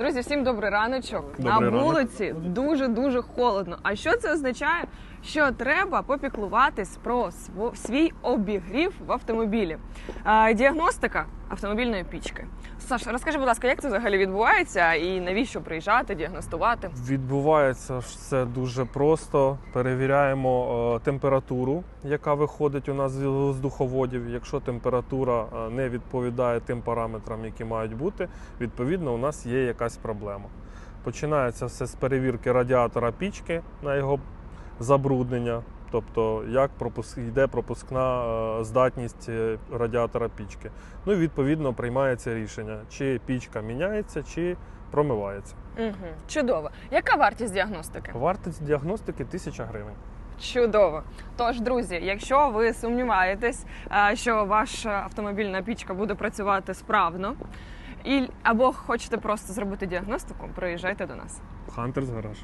Друзі, всім добрий раночок. Добрий На ранок. вулиці дуже дуже холодно. А що це означає? Що треба попіклуватись про свій обігрів в автомобілі. Діагностика автомобільної пічки. Саш, розкажи, будь ласка, як це взагалі відбувається і навіщо приїжджати, діагностувати? Відбувається все дуже просто. Перевіряємо е, температуру, яка виходить у нас з воздуховодів. Якщо температура е, не відповідає тим параметрам, які мають бути, відповідно у нас є якась проблема. Починається все з перевірки радіатора пічки на його забруднення, тобто як пропуск... йде пропускна е, здатність е, радіатора пічки. Ну і відповідно приймається рішення, чи пічка міняється, чи промивається. Угу. Чудово. Яка вартість діагностики? Вартість діагностики 1000 гривень. Чудово. Тож, друзі, якщо ви сумніваєтесь, е, що ваша автомобільна пічка буде працювати справно, і або хочете просто зробити діагностику, приїжджайте до нас. Хантерс гараж.